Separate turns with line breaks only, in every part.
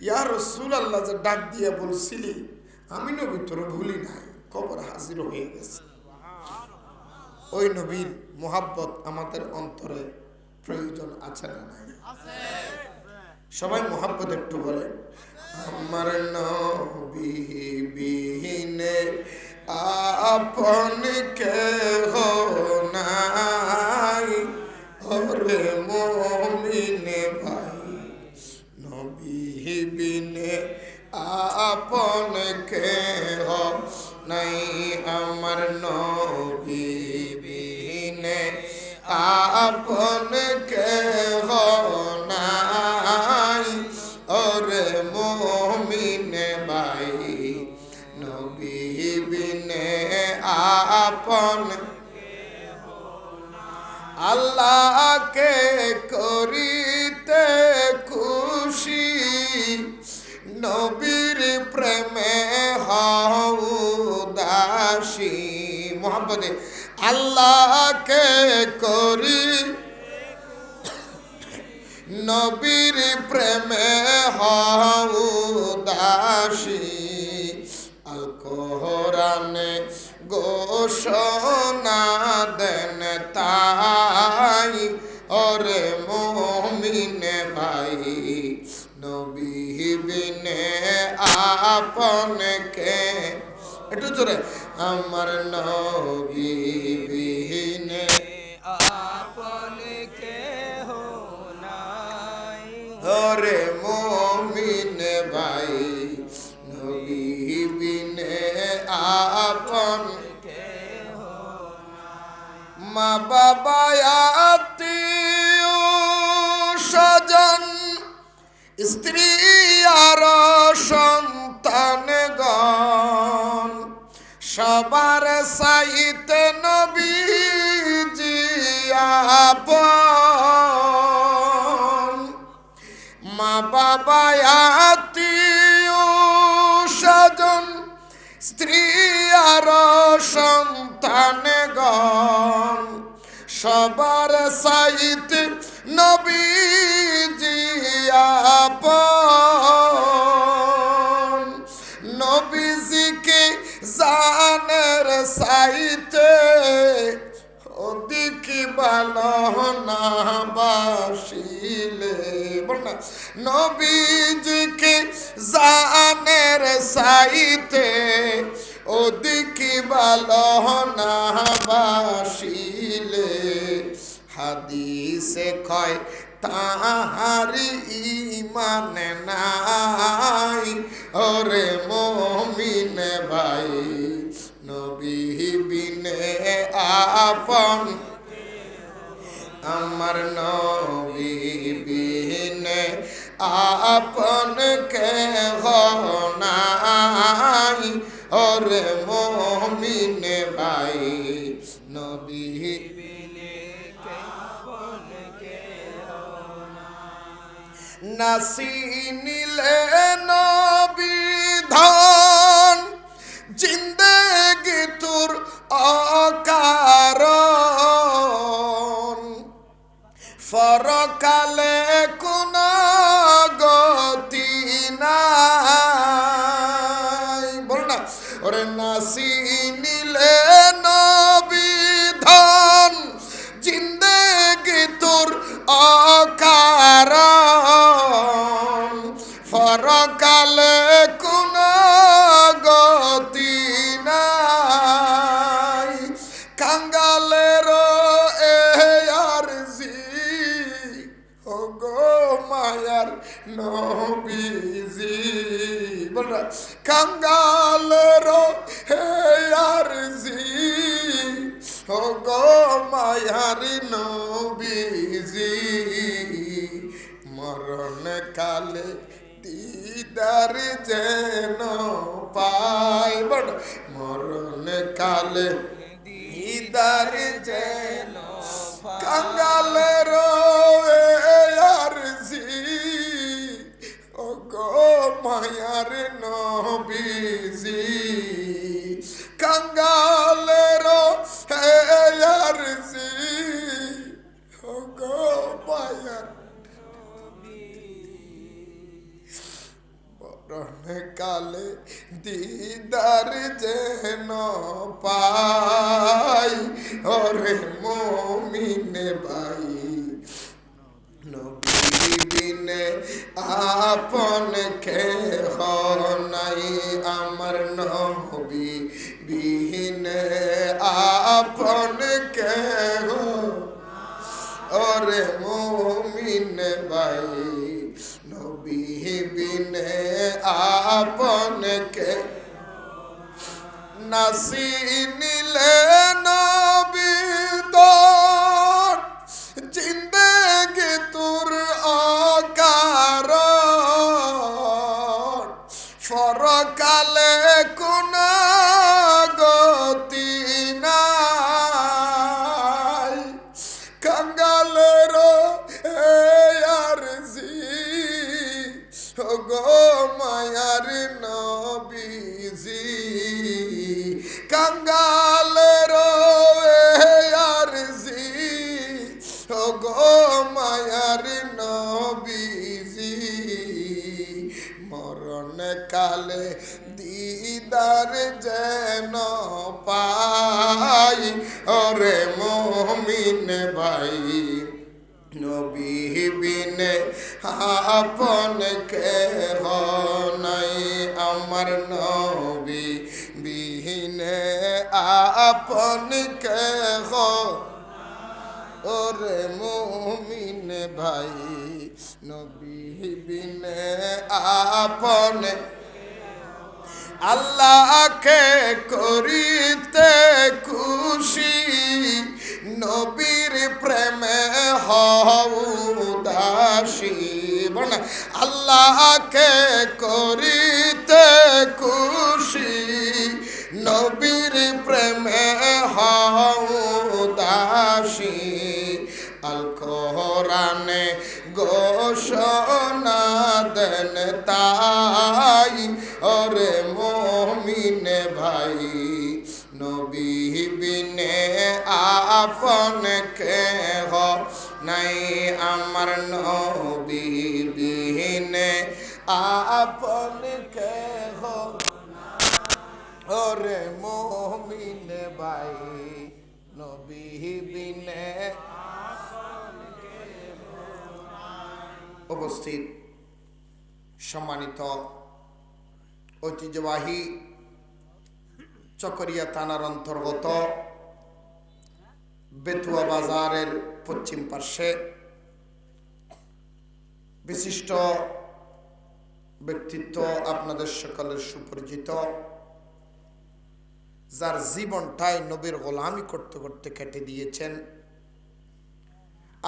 ইয়া রসুল আল্লাহ যে ডাক দিয়ে বলছিলি আমি নবী তোর ভুলি নাই কবর হাজির হয়ে গেছে। ওই নবীর মোহাব্বত আমাদের অন্তরে প্রয়োজন আছে না নাই? সবাই মোহাব্বত একটু বলেন আমার নবী বিহীনে আপন কে নাই ওরে মমিনে ভাই নবী বিনে আপন কে নাই আমার নবী বিনে। আপন কে নাই ওরে মমিনে ভাই, নবী বিনে আপন। আল্লাহকে করিতে নবীর প্রেমে হও দাসী। মোহাম্মদে আল্লাহকে করি। নবীর প্রেমে হও দাসী। আল ঘোষণা দেন তাই, ওরে মমিনে আপনকে। একটু জোরে আমার নবী বিহীনে
আপন কেহ নাই।
ওরে মমিনে ভাই নবী বিনে আপন
কেহ
মা বাবা স্ত্রী আর সন্তানগণ সবার সাইতে নবীজি আপন। মা বাবা, আত্মীয় স্ত্রী আর সন্তানগণ সবার সাইত নবীজি আপন। নবীজিকে জানের সাইতে ওদিকে ভালো না বাসিলে। বল না। নবীজিকে জানের সাইতে ওদিকে ভালো বাসিলে। হাদিসে কয় তাহারি ইমান নাই। ওরে মমিনে ভাই, নবী বিনে আপন। আমার নবী বিনে আপন কে নাই। ওরে নাসিনিলে নবিধান জিন্দেগি তোর অকারণ। ফরকালে কোন গতি নাই। বল না ওরে নাসিনিলে মায়ার নবীজি। বল কাঙ্গালের হে আরজি ও গো মায়ার নবীজি মরণ কালে দিদার যেন পাই বড় মরণ কালে দিদার যেন কাঙ্গালের মায়ার নবীজি নাই আমার নবী, বিহীনে আপন কে ওরে মমিন ভাই, নবী বিনে আপন কে? নাসি নিলে নবী দর যেন পাই? ওরে মমিন ভাই, নবী বিনে আপন কে নাই। আমার নবী বিহীনে আপন কে ওরে মমিন ভাই, নবী বিনে আপন আল্লাহকে করিতে খুশি নবীর প্রেমে হও দাসী বল আল্লাহকে আপন কে নাই আমার নবী আপন কে ওরে মমিন ভাই নবী বিনে উপস্থিত সম্মানিত ঐতিহ্যবাহী চকরিয়া থানার অন্তর্গত বেতুয়া বাজারের পশ্চিম পার্শ্বে বিশিষ্ট ব্যক্তিত্ব আপনাদের সকলের সুপরিচিত, যার জীবনটাই নবীর গোলামি করতে করতে কেটে দিয়েছেন।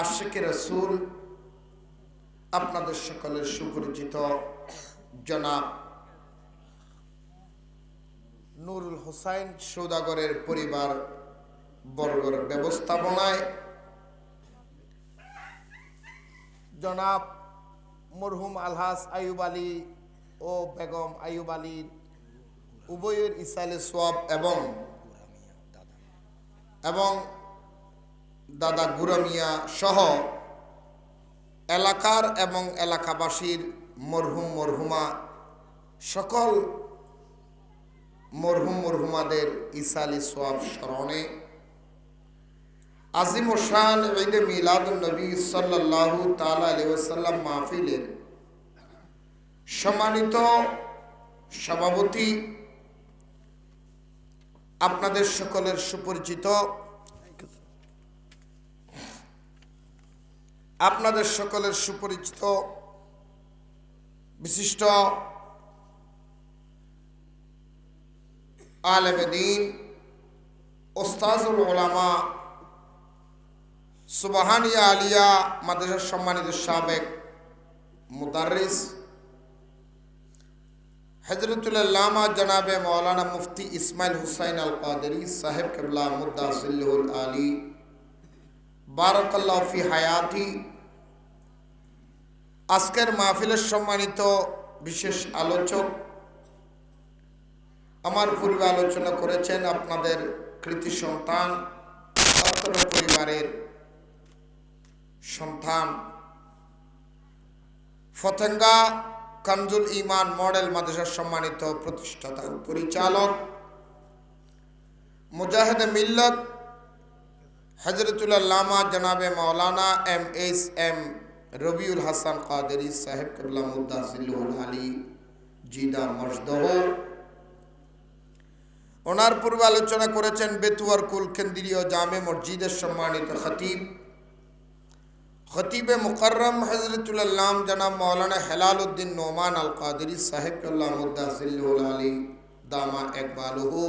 আশেকের রসুল আপনাদের সকলের সুপরিচিত জনাব নুরুল হোসাইন সৌদাগরের পরিবার বর্গর ব্যবস্থাপনায় জনাব মরহুম আলহাস আয়ুব আলী ও বেগম আয়ুব আলীর উভয়ের ইসালে সোয়াব এবং এবং দাদা গুরামিয়া সহ এলাকার এবং এলাকাবাসীর মরহুম মরহুমা, সকল মরহুম মরহুমাদের ইসালি সোয়াব স্মরণে আজিম শান ঈদে মিলাদুল নবী সাল্লাল্লাহু তাআলা আলাইহি ওয়াসাল্লাম মাহফিলের সম্মানিত সভাপতি, আপনাদের সকলের সুপরিচিত, আপনাদের সকলের সুপরিচিত বিশিষ্ট আলেমদিন ওস্তাজুল ওলামা সুবাহানিয়া আলিয়া, মাদ্রাসার সম্মানিত সাবেক মুদারিস হজরতুল্লামা জনাবে মৌলানা মুফতি ইসমাইল হুসাইন আল কাদরি সাহেব কেবলা মুদ্দা সিল্লুল আলী, বারকাল্লাহ ফি হায়াতি। আজকের মাহফিলের সম্মানিত বিশেষ আলোচক আমার পূর্বে আলোচনা করেছেন আপনাদের কৃতি সন্তান পরিবারের সন্তান। ফতেঙ্গা কানজুল ইমান মডেল মাদ্রাসার সম্মানিত প্রতিষ্ঠাতা, পরিচালক মুজাহিদ মিল্লত হজরতুল্লাহ লামা জনাবে Maulana M S M Rabiul Hasan Qadri সাহেব কেবলা মুদাসিল্লুল আলী জিদা মজদহ। ওনার পূর্বে আলোচনা করেছেন বেতুয়ার কুল কেন্দ্রীয় জামে মসজিদের সম্মানিত খতিব খতিবে মুকরম হজরতুল্লাম জনাব মৌলানা হেলাল উদ্দিন নোমান আল কাদরি সাহেব কেবলা মুদাসিল্লুল আলী দামা একবালহু।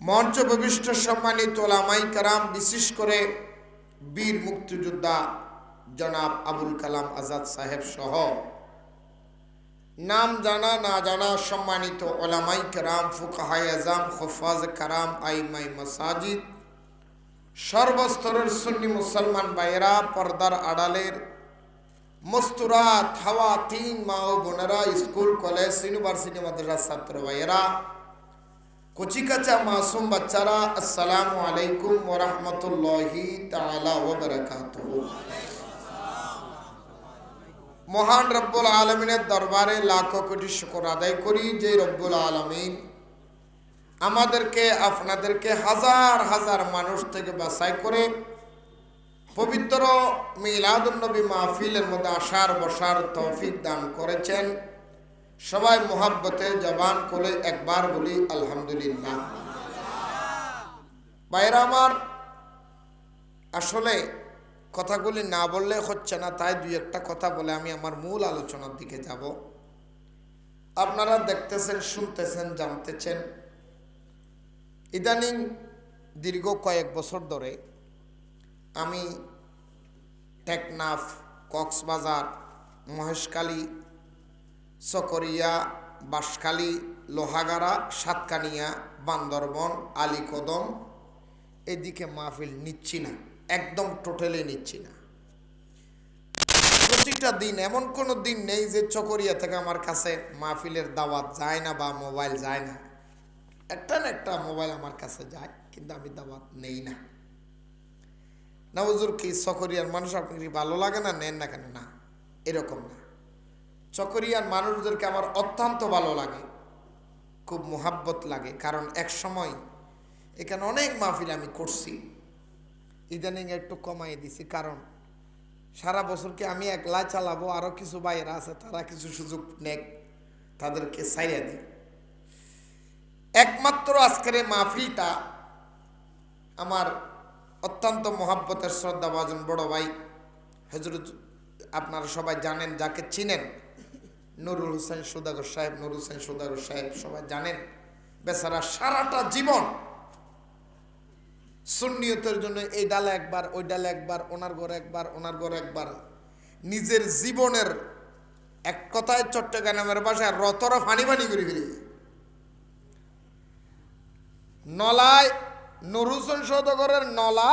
মঞ্চ ভবিষ্ঠ সম্মানিত ওলামাই কারাম, বিশেষ করে বীর মুক্তিযোদ্ধা জনাব আবুল কালাম আজাদ সাহেব সহ। নাম জানা, না জানা সম্মানিত ওলামাই কারাম ফুকাহাই আজাম, খফাজ কারাম, আইমাই মাসাজিদ সর্বস্তরের সুন্নি মুসলমান ভাইয়েরা, পর্দার আড়ালের মস্তুরা, থাওয়া তিন মা ও বোনেরা, স্কুল, কলেজ, ইউনিভার্সিটি মাদ্রাসা ছাত্র ভাইয়েরা, কচিকাচা মাসুম বাচ্চারা, আসসালামু আলাইকুম ওরহমতুল্লাহি তাআলা ওয়া বারাকাতুহু। মহান রব্বুল আলমিনের দরবারে লাখো কোটি শুকর আদায় করি যে রব্বুল আলমিন আমাদেরকে, আপনাদেরকে হাজার হাজার মানুষ থেকে বাছাই করে পবিত্র মিলাদুন্নবী মাহফিলের মধ্যে আসার, বসার তৌফিক দান করেছেন। সবাই মোহাব্বতে জবান কোলে একবার বলি, আলহামদুলিল্লাহ। বাইরা আমার, আসলে কথাগুলি না বললে হচ্ছে না, তাই দুই একটা কথা বলে আমি আমার মূল আলোচনার দিকে যাব। আপনারা দেখতেছেন, শুনতেছেন, জানতেছেন। ইদানিং দীর্ঘ কয়েক বছর ধরে আমি টেকনাফ, কক্সবাজার মহেশকালী চকরিয়া, বাঁশখালী, লোহাগাড়া, সাতকানিয়া, বান্দরবন, আলীকদম এদিকে মাহফিল নিচ্ছি না, একদম টোটালি নিচ্ছি না। প্রতিটা দিন এমন কোনো দিন নেই যে চকরিয়া থেকে আমার কাছে মাহফিলের দাওয়াত যায় না বা মোবাইল যায় না। একটা না একটা মোবাইল আমার কাছে যায়, কিন্তু আমি দাওয়াত নেই না। না হুজুর কি চকরিয়ার মানুষ আপনি কি ভালো লাগে না? নেন না কেন? না, এরকম না। চকরিয়ার মানুষদেরকে আমার অত্যন্ত ভালো লাগে, খুব মোহাব্বত লাগে, কারণ এক সময় এখানে অনেক মাহফিল আমি করছি। ইদানিং একটু কমাই দিছি, কারণ সারা বছরকে আমি একলা চালাবো? আরও কিছু বাইরা আছে, তারা কিছু সুযোগ নেক, তাদেরকে সাইয়া দিই। একমাত্র আজকের মাহফিলটা আমার অত্যন্ত মহাব্বতের শ্রদ্ধা ভাজন বড় ভাই হজরত আপনারা সবাই জানেন, যাকে চিনেন, নুরুল হোসেন সুদাগর সাহেব, নুরুল হোসেন সুদাগর সাহেব সবাই জানেন, বেচারা সারাটা জীবন সুন্নিয়তের জন্য এই ডালে একবার, ওই ডালে একবার, ওনার ঘরে একবার, ওনার ঘরে একবার, নিজের জীবনের এক কথায় চট্টগ্রামের বাসায় রতরা ফানি ফানি করে ফেলি নলায় নুরুসন সৌদগরের নলা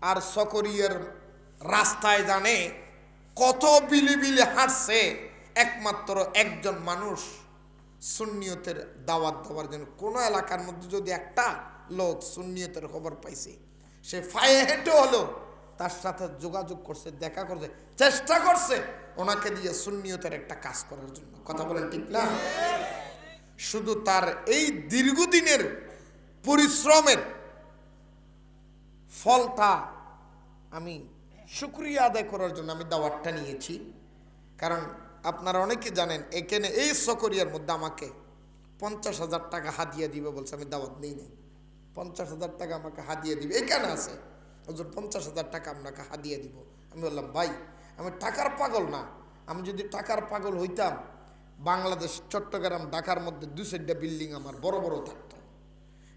আর সকরিয়ের রাস্তায় জানে কত বিলি বিলি হাঁটছে একমাত্র একজন মানুষ সুন্নিয়তের দাওয়াত দেওয়ার জন্য। কোনো এলাকার মধ্যে যদি একটা লোক সুন্নিয়তের খবর পাইছে সে ফায়ে হেঁটে হলো তার সাথে যোগাযোগ করছে দেখা করছে চেষ্টা করছে ওনাকে দিয়ে সুন্নিয়তের একটা কাজ করার জন্য। কথা বলেন ঠিক না? শুধু তার এই দীর্ঘদিনের পরিশ্রমের ফলটা আমি শুক্রিয়া আদায় করার জন্য আমি দাওয়াতটা নিয়েছি। কারণ আপনারা অনেকে জানেন, এখানে এই সকরিয়ার মধ্যে আমাকে পঞ্চাশ হাজার টাকা হাদিয়া দিবে বলছে, আমি দাওয়াত নেই নাই। পঞ্চাশ হাজার টাকা আমাকে হাদিয়া দিবে। এখানে আছে ওজন পঞ্চাশ হাজার টাকা আপনাকে হাদিয়া দিব। আমি বললাম, ভাই, আমি টাকার পাগল না। আমি যদি টাকার পাগল হইতাম, বাংলাদেশ, চট্টগ্রাম, ঢাকার মধ্যে দু চারটা বিল্ডিং আমার বড় বড় থাকতো।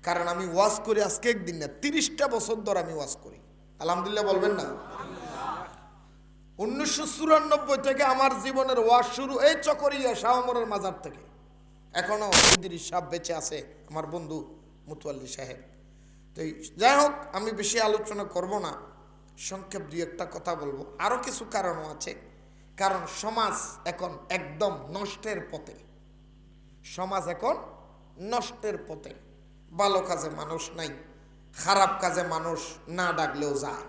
কারণ আমি ওয়াজ করি আজকে একদিন না, তিরিশটা বছর ধরে আমি ওয়াজ করি। আলহামদুলিল্লাহ বলবেন না? উনিশশো চুরানব্বই থেকে আমার জীবনের ওয়াজ শুরু এই চকরিয়া শাহমরের মাজার থেকে। এখনও ইদিরিস সাহেব বেঁচে আছে, আমার বন্ধু মুতুয়াল্লি সাহেব। তো যাই হোক, আমি বেশি আলোচনা করব না, সংক্ষেপ দুই একটা কথা বলব। আরও কিছু কারণও আছে। কারণ সমাজ এখন একদম নষ্টের পথে। সমাজ এখন নষ্টের পথে। ভালো কাজে মানুষ নাই, খারাপ কাজে মানুষ না ডাকলেও যায়।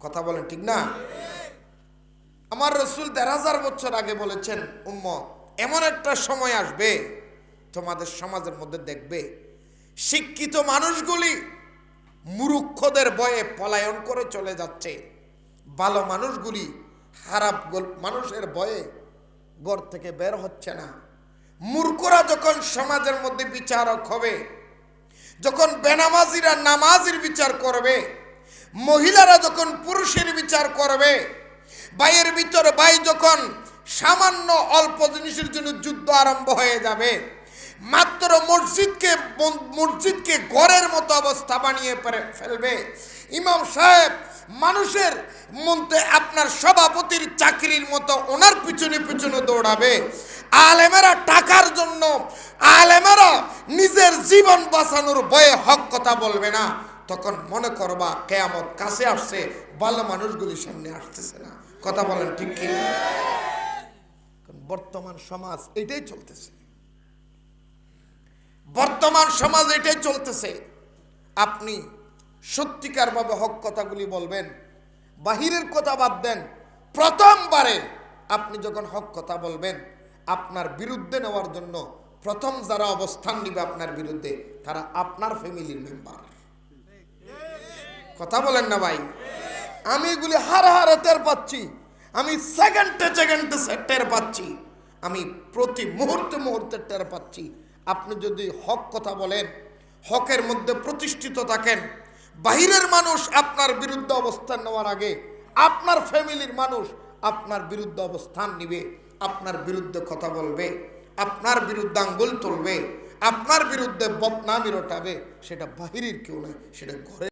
কথা বলেন ঠিক না? আমার রসুল দেড় হাজার বছর আগে বলেছেন, উম্মত, এমন একটা সময় আসবে, তোমাদের সমাজের মধ্যে দেখবে, শিক্ষিত মানুষগুলি মুরুক্ষদের বয়ে পলায়ন করে চলে যাচ্ছে। ভালো মানুষগুলি খারাপ মানুষের ভয়ে ঘর থেকে বের হচ্ছে না। মূর্খরা যখন সমাজের মধ্যে বিচারক হবে যখন বেনামাজিরা নামাজের বিচার করবে, মহিলারা যখন পুরুষের বিচার করবে, ভাইয়ের ভিতর ভাই যখন সামান্য অল্প জিনিসের জন্য যুদ্ধ আরম্ভ হয়ে যাবে, মাত্র মসজিদকে মসজিদকে ঘরের মতো অবস্থা বানিয়ে ফেলবে। ইমাম সাহেব, মানুষের মধ্যে আপনার সভাপতির চাকরির মতো ওনার পিছনে পিছনে দৌড়াবে। আলেমেরা টাকার জন্য, আলেমেরা নিজের জীবন বাঁচানোর ভয়ে হক কথা বলবে না। তখন মনে করবা, কেয়ামত কাছে আসছে ভালো মানুষগুলি সামনে আসতেছে না। কথা বলেন ঠিক কি বর্তমান সমাজ এটাই চলতেছে। বর্তমান সমাজ এটাই চলতেছে। আপনি সত্যিকারভাবে হক কথাগুলি বলবেন, বাহিরের কথা বাদ দেন প্রথমবারে আপনি যখন হক কথা বলবেন আপনার বিরুদ্ধে নেওয়ার জন্য প্রথম যারা অবস্থান নিবে আপনার বিরুদ্ধে, তারা আপনার ফ্যামিলির মেম্বার। কথা বলেন না ভাই। আমি এগুলি হার হারে টের পাচ্ছি। আমি সেকেন্ডে সেকেন্ডে টের পাচ্ছি। আমি প্রতি মুহূর্তে মুহূর্তে টের পাচ্ছি। আপনি যদি হক কথা বলেন, হকের মধ্যে প্রতিষ্ঠিত থাকেন, বাহিরের মানুষ আপনার বিরুদ্ধে অবস্থান নেওয়ার আগে আপনার ফ্যামিলির মানুষ আপনার বিরুদ্ধে অবস্থান নিবে। আপনার বিরুদ্ধে কথা বলবে, আপনার বিরুদ্ধে আঙ্গুল তুলবে, আপনার বিরুদ্ধে বদনামি রটাবে, সেটা বাহিরের কেউ নয়, সেটা ঘরে